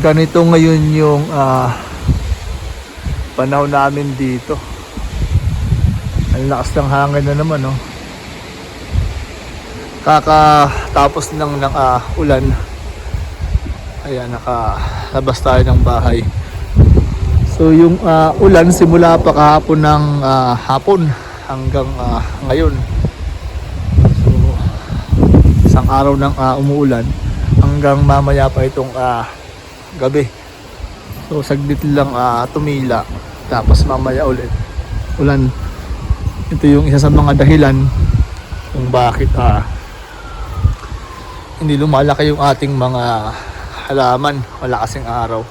ganito ngayon yung ah, panahon namin dito. Ang lakas ng hangin na naman, no? Kakatapos lang ng ah, ulan. Ayan, nakalabas tayo ng bahay. So yung ah, ulan simula pa kahapon ng ah, hapon hanggang ah, ngayon. So isang araw nang ah, umuulan hanggang mamaya pa itong ah, gabi. So saglit lang ah, tumila tapos mamaya ulit ulan. Ito yung isa sa mga dahilan kung bakit ah, hindi lumalaki yung ating mga halaman. Wala kasing araw.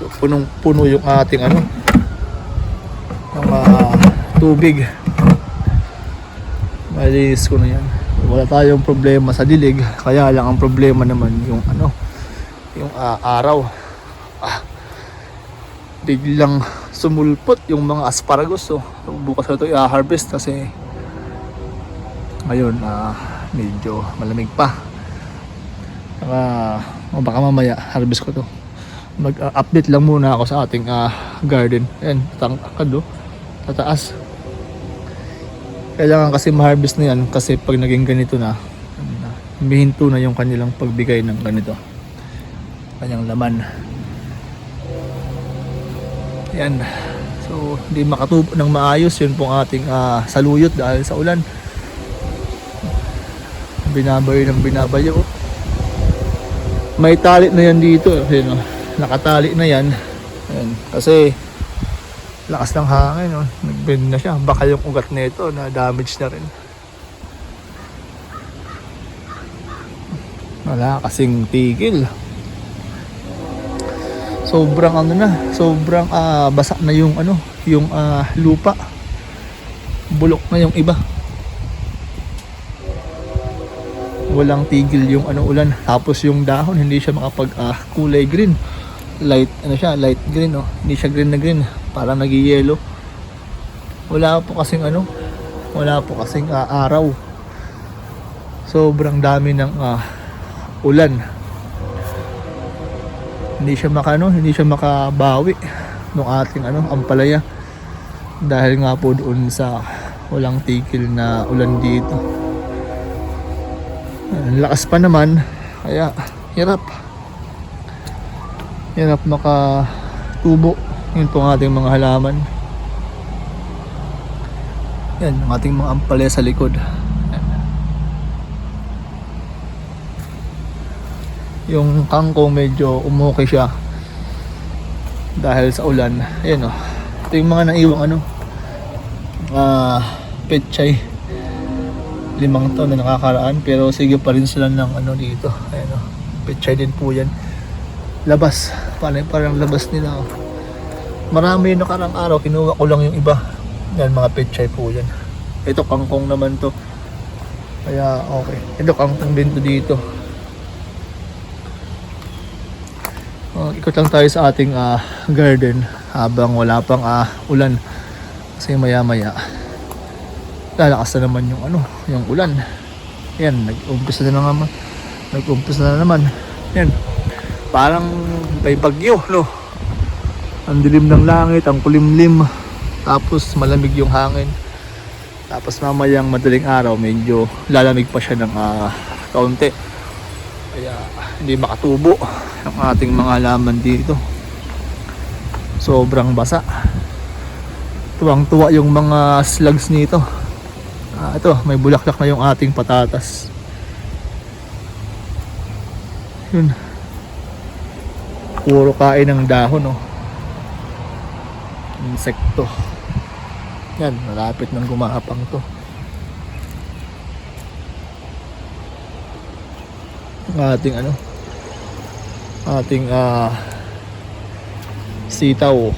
So punong puno yung ating ano ng ah, tubig. Malinis ko na yan. Wala tayong problema sa dilig. Kaya lang ang problema naman yung ano yung ah, araw. Ah, biglang sumulpot yung mga asparagus. So, bukas na ito i-harvest kasi ngayon ah, medyo malamig pa. Saka, o baka mamaya harvest ko to mag-update lang muna ako sa ating ah, garden. Ayan, tangkad oh. Tataas. Kailangan kasi ma-harvest na yan kasi pag naging ganito na, na, humihinto na yung kanilang pagbigay ng ganito. Kanyang laman. Ayan. So, hindi makatubo ng maayos yun pong ating ah, saluyot dahil sa ulan. Binabayo ng binabayo. oh. May tali na yan dito. Ayan, oh nakatali na yan Ayan. kasi lakas ng hangin no? nagbend na siya baka yung ugat nito na damage na rin wala kasing tigil sobrang ano na sobrang ah, basa na yung ano yung ah, lupa. Bulok na yung iba. Walang tigil yung ano ulan. Tapos yung dahon hindi siya makapag ah, kulay green. Light ano siya light green oh. Hindi siya green na green. Parang nag-yellow. Wala po kasing ano wala po kasing ah, araw. Sobrang dami ng ah, ulan hindi siya makano hindi siya makabawi ng ating ano ampalaya. Dahil nga po doon sa walang tigil na ulan dito. Ang lakas pa naman kaya hirap. Hirap makatubo. Yun pong ating mga halaman. Yan ang ating mga ampalaya sa likod yung kangkong medyo umuki siya dahil sa ulan. Ayan o ito yung mga naiwang ano ah petchay limang taon na nakakaraan pero sige pa rin sila ng ano dito. Ayan o petchay din po yan. Labas. Parang, parang labas nila oh. marami yung nakarang araw kinuha ko lang yung iba. Yan mga petchay po yan. Ito kangkong naman to. Kaya okay. Ito kangkong din to dito ikot lang tayo sa ating ah, garden habang wala pang ah, ulan. Kasi maya maya lalakas na naman yung ano yung ulan. Yan nag-umpisa na naman nag-umpisa na naman. Yan parang may bagyo no? Ang dilim ng langit ang kulimlim. Tapos malamig yung hangin. Tapos mamayang madaling araw medyo lalamig pa siya ng ah, kaunti hindi makatubo ang ating mga halaman dito sobrang basa tuwang tuwa yung mga slugs nito Ah, ito, may bulaklak na yung ating patatas. Yun. Puro kain ng dahon, oh. Insekto. Yan, malapit nang gumapang to. Ang ating ano? Ating ah sitaw.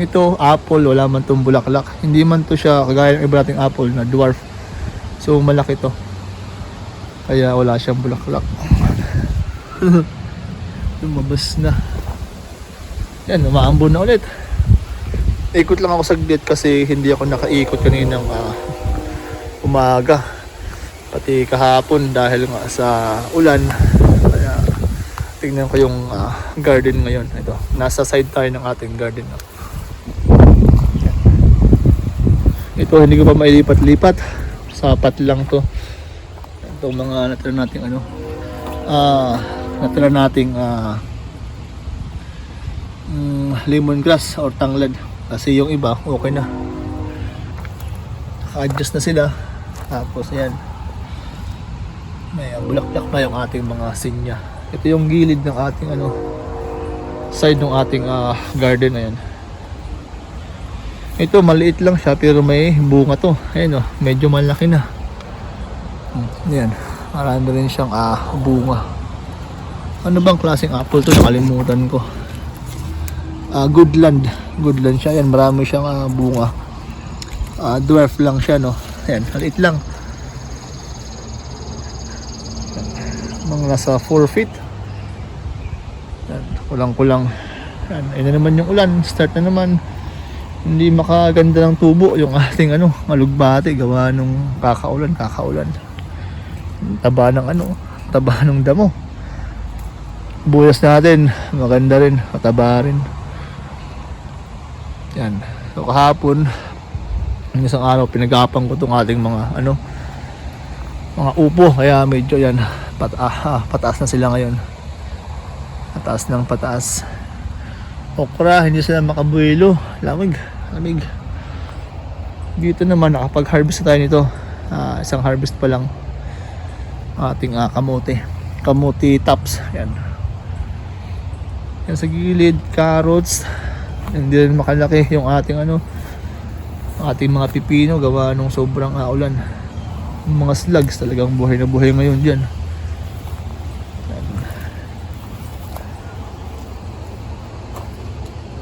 Ito, apple, wala man tong bulaklak. Hindi man to siya kagaya ng iba apple na dwarf. So, malaki to. Kaya wala siyang bulaklak. Lumabas na. Yan, umaambon na ulit. Ikot lang ako saglit kasi hindi ako nakaikot kaninang ah, umaga. Pati kahapon dahil nga sa ulan. Kaya tingnan ko yung ah, garden ngayon. Ito, nasa side tayo ng ating garden. no? Ito, hindi ko pa mailipat-lipat. Sapat lang to. Itong mga natira nating ano, ah, natira nating ah, mm, lemongrass or tanglad. Kasi yung iba, okay na. Adjust na sila. Tapos, yan. May bulaklak na yung ating mga sinya. Ito yung gilid ng ating ano, side ng ating ah, garden na yan. Ito maliit lang siya pero may bunga to. Ayun oh, medyo malaki na. Hmm, Yan. Marami rin siyang ah, bunga. Ano bang klaseng apple to? Nakalimutan ko. Ah, Goodland. Goodland siya. Yan, marami siyang ah, bunga. Ah, dwarf lang siya, no? Yan, maliit lang. Mga nasa 4 feet. Yan, kulang-kulang. Yan, ayun na naman yung ulan. Start na naman. Hindi makaganda ng tubo yung ating ano, malugbati gawa nung kakaulan, kakaulan. Taba ng ano, taba ng damo. Buyas natin, maganda rin, mataba rin. Yan. So kahapon, isang araw, pinagapang ko tong ating mga ano, mga upo. Kaya medyo yan, pat ah, ah, pataas na sila ngayon. Pataas ng pataas. Okra, hindi sila makabuelo. Lamig, lamig. Dito naman, nakapag-harvest na tayo nito. Ah, isang harvest pa lang. Ating ah, kamote. Kamote tops. Yan. Yan sa gilid, carrots. Hindi rin makalaki yung ating ano, ating mga pipino gawa nung sobrang ah, ulan. Yung mga slugs talagang buhay na buhay ngayon dyan.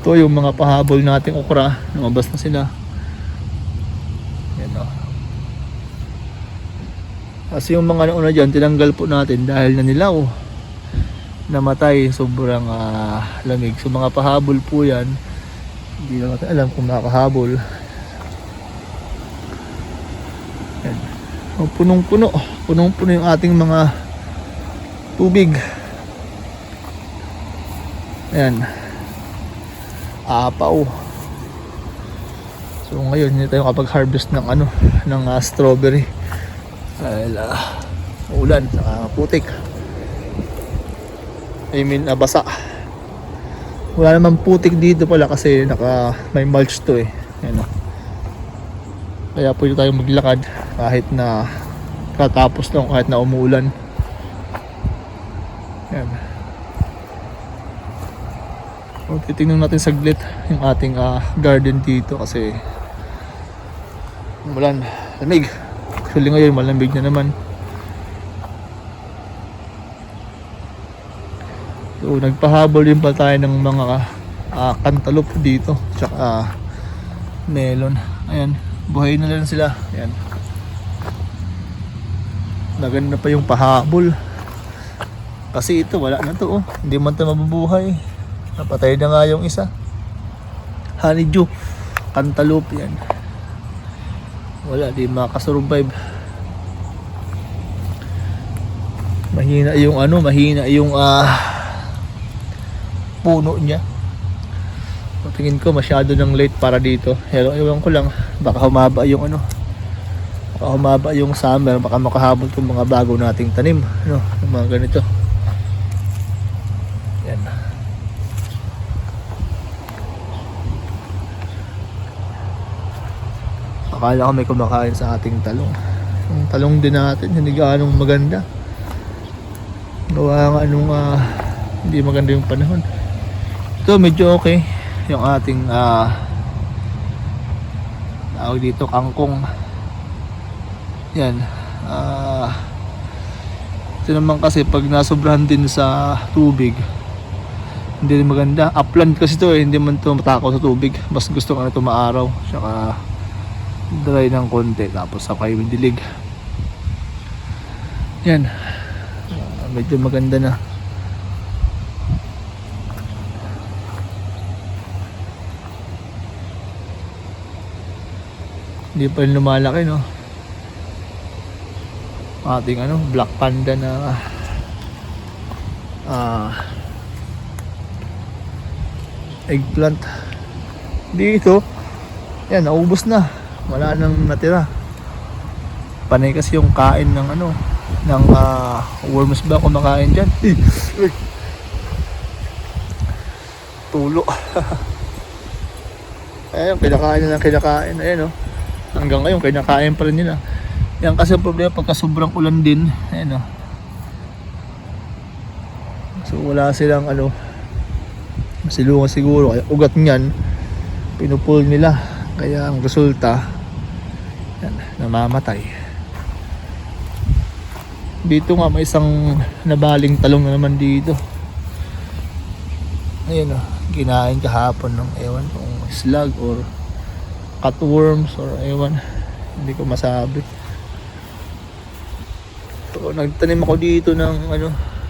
Ito yung mga pahabol nating okra. Lumabas na sila. Yan o. Kasi yung mga nauna dyan, tinanggal po natin dahil nanilaw. Namatay, sobrang ah, lamig. So mga pahabol po yan. Hindi na natin alam kung makakahabol. Yan. O, punong-puno. Punong-puno yung ating mga tubig. Ayan apaw. So ngayon hindi tayo kapag harvest ng ano ng ah, strawberry. Dahil ah, ulan saka putik. I mean ah, basa. Wala naman putik dito pala kasi naka may mulch to eh. Ayan oh. Kaya pwede tayong maglakad kahit na katapos lang kahit na umuulan. Yan. O, titingnan natin saglit yung ating ah, garden dito kasi umulan, lamig. Actually ngayon malamig na naman. So nagpahabol din pa tayo ng mga ah, cantaloupe dito tsaka ah, melon. Ayan, buhay na lang sila. Ayan. Maganda pa yung pahabol. Kasi ito wala na to oh. Hindi man ito mabubuhay. Napatay na nga yung isa. Honeydew. Cantaloupe yan. Wala, di makasurvive. Mahina yung ano, mahina yung ah puno niya. Tingin ko masyado ng late para dito. Pero ewan ko lang, baka humaba yung ano. Baka humaba yung summer, baka makahabol itong mga bago nating tanim. Yung mga ganito. Yan. Akala ko may kumakain sa ating talong. Yung talong din natin, hindi gaanong maganda. Gawa nga nung ah, hindi maganda yung panahon. Ito medyo okay. Yung ating ah tawag dito kangkong. Yan. Ah ito naman kasi pag nasobrahan din sa tubig, hindi maganda. Upland kasi to eh, hindi man to matakaw sa tubig. Mas gusto ko na ito maaraw. Tsaka dry ng konti tapos sakay yung dilig. Yan. Ah, medyo maganda na. Hindi pa rin lumalaki no. Ating ano, black panda na ah eggplant dito yan naubos na wala nang natira. Panay kasi yung kain ng ano ng ah, worms ba kumakain dyan. Tulo. Ayun kinakain na lang kinakain. Ayun oh. Hanggang ngayon kinakain pa rin nila. Yan kasi ang problema pagka sobrang ulan din ayun oh. So wala silang ano masilungan siguro. Kaya ugat niyan pinupul nila. Kaya ang resulta namamatay. Dito nga may isang nabaling talong na naman dito. Ayun oh. Kinain kahapon ng ewan kung slug or cutworms or ewan. Hindi ko masabi. So nagtanim ako dito ng ano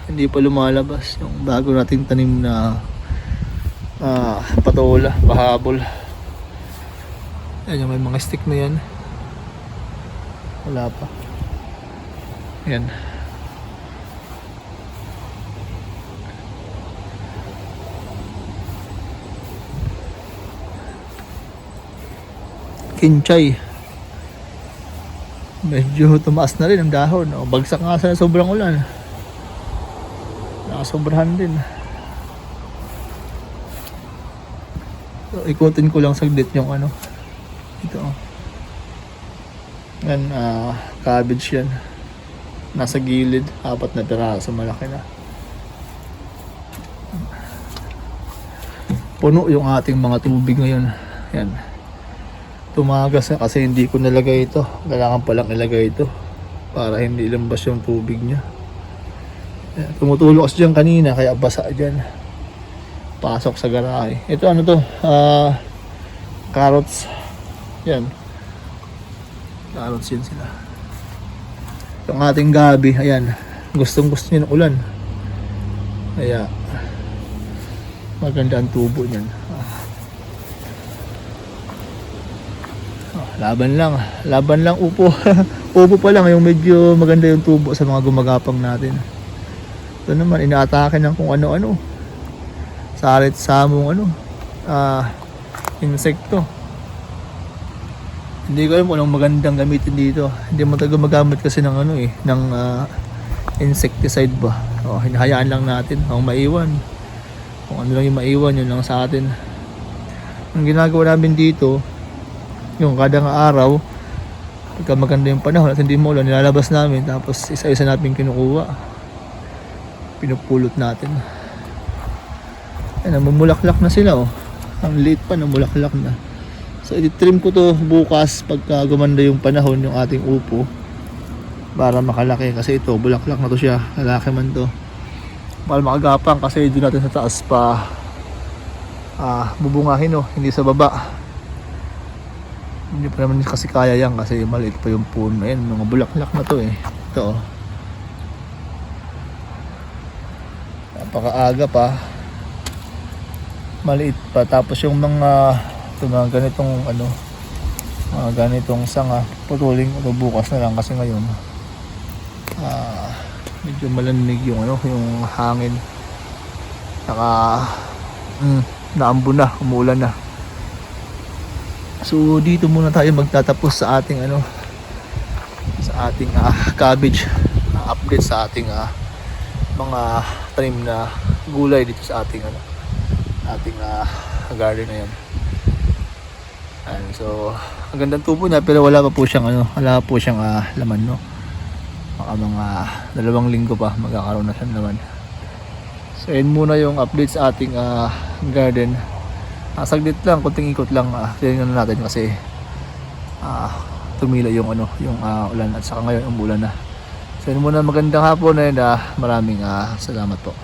hindi pa lumalabas yung bago nating tanim na ah, patola, pahabol. Ayan, yung may mga stick na yan. Wala pa. Ayan. Kinchay. Medyo tumaas na rin ang dahon. O, bagsak nga sa sobrang ulan. Nakasobrahan din. So, ikutin ko lang saglit yung ano. Ito. oh. Yan, ah, cabbage yan. Nasa gilid, apat na piraso, malaki na. Puno yung ating mga tubig ngayon. Yan. Tumagas na kasi hindi ko nalagay ito. Kailangan palang ilagay ito para hindi ilambas yung tubig niya. Yan. Kasi dyan kanina kaya basa dyan. Pasok sa garahe. Ito ano to? Ah, carrots. Yan. Carrots yun sila. Yung ating gabi, ayan. Gustong gusto niya ng ulan. Kaya, maganda ang tubo niyan. Ah. Ah, laban lang. Laban lang upo. upo pa lang yung medyo maganda yung tubo sa mga gumagapang natin. Ito naman, inaatake ng kung ano-ano. Sarit samong ano. Ah, insekto. Hindi ko alam kung anong magandang gamitin dito. Hindi mo tayo gumagamit kasi ng ano eh, ng ah, insecticide ba. O, hinahayaan lang natin kung maiwan. Kung ano lang yung maiwan, yun lang sa atin. Ang ginagawa namin dito, yung kada nga araw, pagka maganda yung panahon at hindi mo ulan, nilalabas namin tapos isa-isa natin kinukuha. Pinupulot natin. Ayan, namumulaklak na sila oh. Ang liit pa, namulaklak na. So, i-trim ko to bukas pagka gumanda yung panahon yung ating upo para makalaki. Kasi ito bulaklak na to siya. Lalaki man to. Mahal makagapang kasi doon natin sa taas pa ah, bubungahin oh, hindi sa baba. Hindi pa naman kasi kaya yan kasi maliit pa yung puno ayan mga bulaklak na to eh. Ito oh. Napakaaga pa. Maliit pa. Tapos yung mga ito mga ganitong ano mga ganitong sanga. Putuling ito bukas na lang kasi ngayon. Ah medyo malamig yung ano yung hangin. Saka mm, naambo na umulan na. So dito muna tayo magtatapos sa ating ano sa ating ah, cabbage. Ah, update sa ating ah, mga tanim na gulay dito sa ating ano ating ah, garden na yan Ayan, so ang gandang tubo niya pero wala pa po siyang ano wala pa po siyang ah, laman no? Baka mga dalawang linggo pa magkakaroon na siya naman so yun muna yung update sa ating ah, garden. Ah, saglit lang kunting ikot lang ah, tingnan natin kasi ah, tumila yung ano yung ah, ulan at saka ngayon umulan na. So yun muna magandang hapon and ah, maraming ah, salamat po